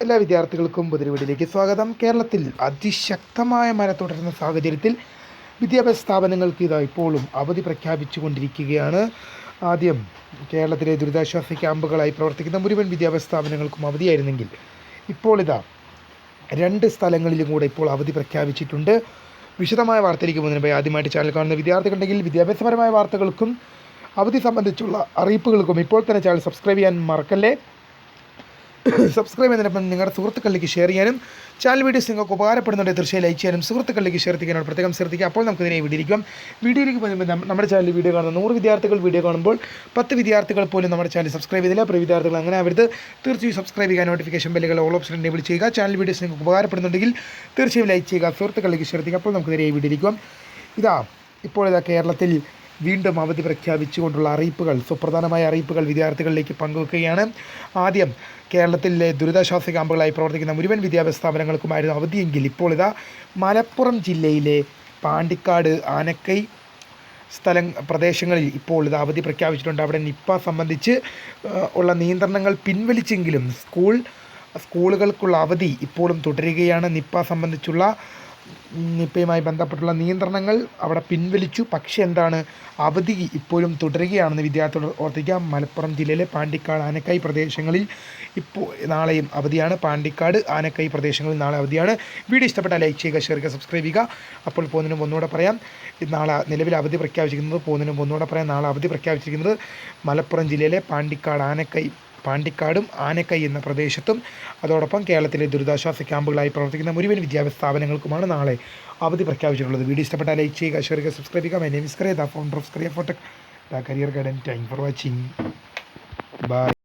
എല്ലാ വിദ്യാർത്ഥികൾക്കും പുതിരിവീടിലേക്ക് സ്വാഗതം. കേരളത്തിൽ അതിശക്തമായ മഴ തുടരുന്ന സാഹചര്യത്തിൽ വിദ്യാഭ്യാസ സ്ഥാപനങ്ങൾക്ക് ഇതാ ഇപ്പോഴും അവധി പ്രഖ്യാപിച്ചു കൊണ്ടിരിക്കുകയാണ് ആദ്യം കേരളത്തിലെ ദുരിതാശ്വാസ ക്യാമ്പുകളായി പ്രവർത്തിക്കുന്ന മുഴുവൻ വിദ്യാഭ്യാസ സ്ഥാപനങ്ങൾക്കും അവധിയായിരുന്നെങ്കിൽ ഇപ്പോൾ ഇതാ രണ്ട് സ്ഥലങ്ങളിലും കൂടെ ഇപ്പോൾ അവധി പ്രഖ്യാപിച്ചിട്ടുണ്ട്. വിശദമായ വാർത്തയിലേക്ക് പോകുന്നതിന് ആദ്യമായിട്ട് ചാനൽ കാണുന്ന വിദ്യാർത്ഥികളുണ്ടെങ്കിൽ വിദ്യാഭ്യാസപരമായ വാർത്തകൾക്കും അവധി സംബന്ധിച്ചുള്ള അറിയിപ്പുകൾക്കും ഇപ്പോൾ തന്നെ ചാനൽ സബ്സ്ക്രൈബ് ചെയ്യാൻ മറക്കല്ലേ? സബ്സ്ക്രൈബ് ചെയ്യുന്നതിനൊപ്പം നിങ്ങളുടെ സുഹൃത്തുക്കളിലേക്ക് ഷെയർ ചെയ്യാനും ചാനൽ വീഡിയോസ് നിങ്ങൾക്ക് ഉപകാരപ്പെടുന്നുണ്ടെങ്കിൽ തീർച്ചയായും ലൈക്ക് ചെയ്യാനും സുഹൃത്തുക്കളിലേക്ക് ഷെയർ ചെയ്യാനും പ്രത്യേകം ശ്രദ്ധിക്കുക. അപ്പോൾ നമുക്ക് ഇതിനെ വീഡിയോയിലേക്കും വീഡിയോയിലേക്ക് പോകുമ്പോൾ നമ്മ- നമ്മുടെ ചാനലിൽ വീഡിയോ കാണുന്ന നൂറ് വിദ്യാർത്ഥികൾ വീഡിയോ കാണുമ്പോൾ പത്ത് വിദ്യാർത്ഥികൾ പോലും നമ്മുടെ ചാനൽ സബ്സ്ക്രൈബ് ചെയ്തില്ല. പ്രിയ വിദ്യാർത്ഥികൾ അങ്ങനെ അവരുത് തീർച്ചയായും സബ്സ്ക്രൈബ് ചെയ്യുക നോട്ടിഫിക്കേഷൻ ബെല്ലുകൾ ഓൾ ഓപ്ഷൻ എനേബിൾ ചെയ്യുക. ചാനൽ വീഡിയോസ് നിങ്ങൾക്ക് ഉപകാരപ്പെടുന്നുണ്ടെങ്കിൽ തീർച്ചയായും ലൈക്ക് ചെയ്യുക. സുഹൃത്തുക്കളിലേക്ക് ഷെയർ അപ്പോൾ നമുക്ക് ഇതിനെ വീഡിയോയിലേക്കും ഇതാ ഇപ്പോൾ ഇതാ കേരളത്തിൽ വീണ്ടും അവധി പ്രഖ്യാപിച്ചുകൊണ്ടുള്ള അറിയിപ്പുകൾ സുപ്രധാനമായ അറിയിപ്പുകൾ വിദ്യാർത്ഥികളിലേക്ക് പങ്കുവെക്കുകയാണ്. ആദ്യം കേരളത്തിലെ ദുരിതാശ്വാസ ക്യാമ്പുകളായി പ്രവർത്തിക്കുന്ന മുഴുവൻ വിദ്യാഭ്യാസ സ്ഥാപനങ്ങൾക്കുമായിരുന്നു അവധിയെങ്കിൽ ഇപ്പോൾ ഇതാ മലപ്പുറം ജില്ലയിലെ പാണ്ടിക്കാട് ആനക്കൈ സ്ഥല പ്രദേശങ്ങളിൽ ഇപ്പോൾ ഇത് അവധി പ്രഖ്യാപിച്ചിട്ടുണ്ട്. അവിടെ നിപ്പ സംബന്ധിച്ച് ഉള്ള നിയന്ത്രണങ്ങൾ പിൻവലിച്ചെങ്കിലും സ്കൂൾ സ്കൂളുകൾക്കുള്ള അവധി ഇപ്പോഴും തുടരുകയാണ്. നിപ്പ സംബന്ധിച്ചുള്ള നിപ്പയുമായി ബന്ധപ്പെട്ടുള്ള നിയന്ത്രണങ്ങൾ അവിടെ പിൻവലിച്ചു. പക്ഷേ എന്താണ്? അവധി ഇപ്പോഴും തുടരുകയാണെന്ന് വിദ്യാർത്ഥികൾ ഓർത്തിക്കാം മലപ്പുറം ജില്ലയിലെ പാണ്ടിക്കാട് ആനക്കൈ പ്രദേശങ്ങളിൽ ഇപ്പോൾ നാളെയും അവധിയാണ്. പാണ്ടിക്കാട് ആനക്കൈ പ്രദേശങ്ങളിൽ നാളെ അവധിയാണ്. വീഡിയോ ഇഷ്ടപ്പെട്ടാൽ ലൈക്ക് ചെയ്യുക ഷെയർ ചെയ്യുക സബ്സ്ക്രൈബ് ചെയ്യുക. അപ്പോൾ പോകുന്നതിനും ഒന്നുകൂടെ പറയാം. നാളെ നിലവിൽ അവധി പ്രഖ്യാപിച്ചിരിക്കുന്നത് പോകുന്നതിനും ഒന്നുകൂടെ പറയാം. നാളെ അവധി പ്രഖ്യാപിച്ചിരിക്കുന്നത് മലപ്പുറം ജില്ലയിലെ പാണ്ടിക്കാട് ആനക്കൈ പാണ്ടിക്കാടും ആനക്കൈ എന്ന പ്രദേശത്തും. അതോടൊപ്പം കേരളത്തിലെ ദുരിതാശ്വാസ ക്യാമ്പുകളായി പ്രവർത്തിക്കുന്ന മുഴുവൻ വിദ്യാഭ്യാസ സ്ഥാപനങ്ങൾക്കുമാണ് നാളെ അവധി പ്രഖ്യാപിച്ചിട്ടുള്ളത്. വീഡിയോ ഇഷ്ടപ്പെട്ടാൽ ലൈക്ക് ചെയ്യുക ഷെയർ ചെയ്യുക സബ്സ്ക്രൈബ് ചെയ്യുക. My name is Kariya the founder of Scaria ഫോട്ടക് the career guidance thank for watching bye